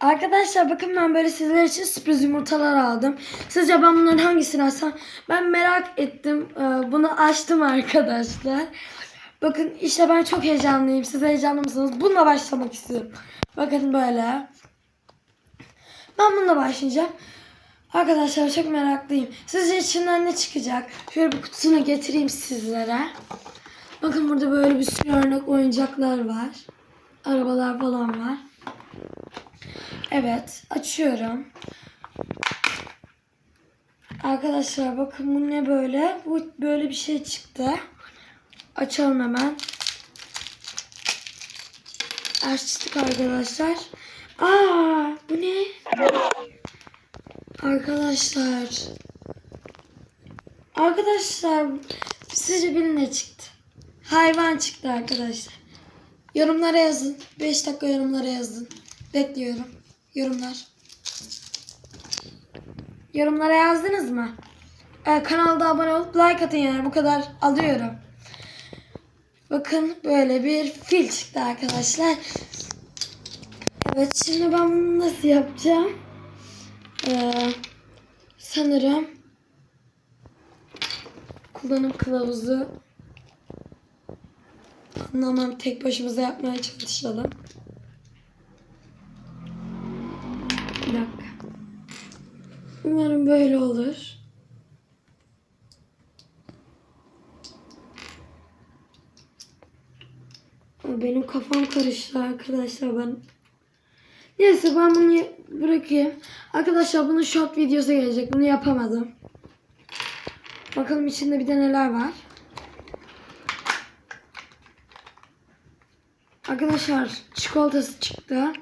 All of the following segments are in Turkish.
Arkadaşlar bakın ben böyle sizler için sürpriz yumurtalar aldım. Sizce ben bunların hangisini açsam? Ben merak ettim. Ee, Bunu açtım arkadaşlar. Bakın işte ben çok heyecanlıyım. Siz heyecanlı mısınız? Bununla başlamak istiyorum. Bakın böyle. Ben bununla başlayacağım. Arkadaşlar çok meraklıyım. Sizce içinden ne çıkacak? Şöyle bir kutusunu getireyim sizlere. Bakın burada böyle bir sürü örnek oyuncaklar var. Arabalar falan var. Evet, açıyorum. Arkadaşlar bakın bu ne böyle? Bu böyle bir şey çıktı. Açalım hemen. Açtık arkadaşlar. Aa, bu ne? Arkadaşlar. Arkadaşlar sizce bir ne çıktı? Hayvan çıktı arkadaşlar. Yorumlara yazın. 5 dakika yorumlara yazın. Bekliyorum. Yorumlar. Yorumlara yazdınız mı? Ee, kanalda abone olup like atın yani bu kadar alıyorum. Bakın böyle bir fil çıktı arkadaşlar. Evet şimdi ben bunu nasıl yapacağım? Ee, sanırım kullanım kılavuzu anlamam tek başımıza yapmaya çalışalım. Umarım böyle olur. Benim kafam karıştı arkadaşlar ben. Neyse ben bunu bırakayım. Arkadaşlar bunun short videosu gelecek. Bunu yapamadım. Bakalım içinde bir de neler var. Arkadaşlar çikolatası çıktı.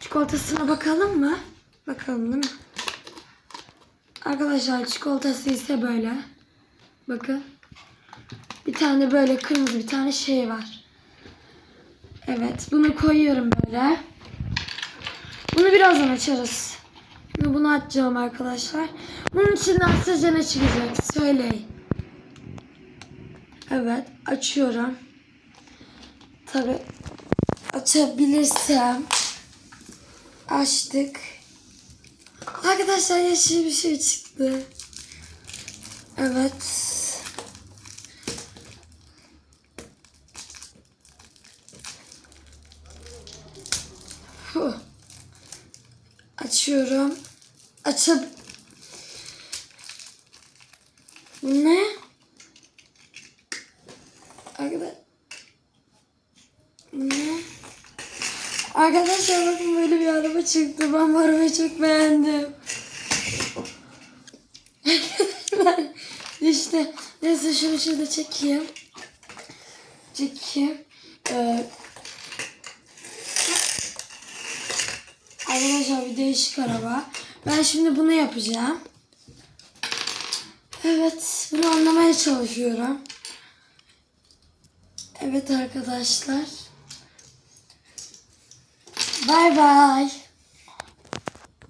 Çikolatasına bakalım mı? Bakalım değil mi? Arkadaşlar çikolatası ise böyle. Bakın. Bir tane böyle kırmızı bir tane şey var. Evet bunu koyuyorum böyle. Bunu birazdan açarız. Şimdi bunu açacağım arkadaşlar. Bunun içinden sizce ne çıkacak? Söyleyin. Evet açıyorum. Tabi açabilirsem açtık. Arkadaşlar yeşil bir şey çıktı. Evet. Huh. Açıyorum. Açıp Bu ne? Arkadaşlar Bu ne? Arkadaşlar bakın böyle bir araba çıktı. Ben bu arabayı çok beğendim. işte neyse şunu şurada çekeyim. Çekeyim. Ee, arkadaşlar bir değişik araba. Ben şimdi bunu yapacağım. Evet bunu anlamaya çalışıyorum. Evet arkadaşlar. Bay bay.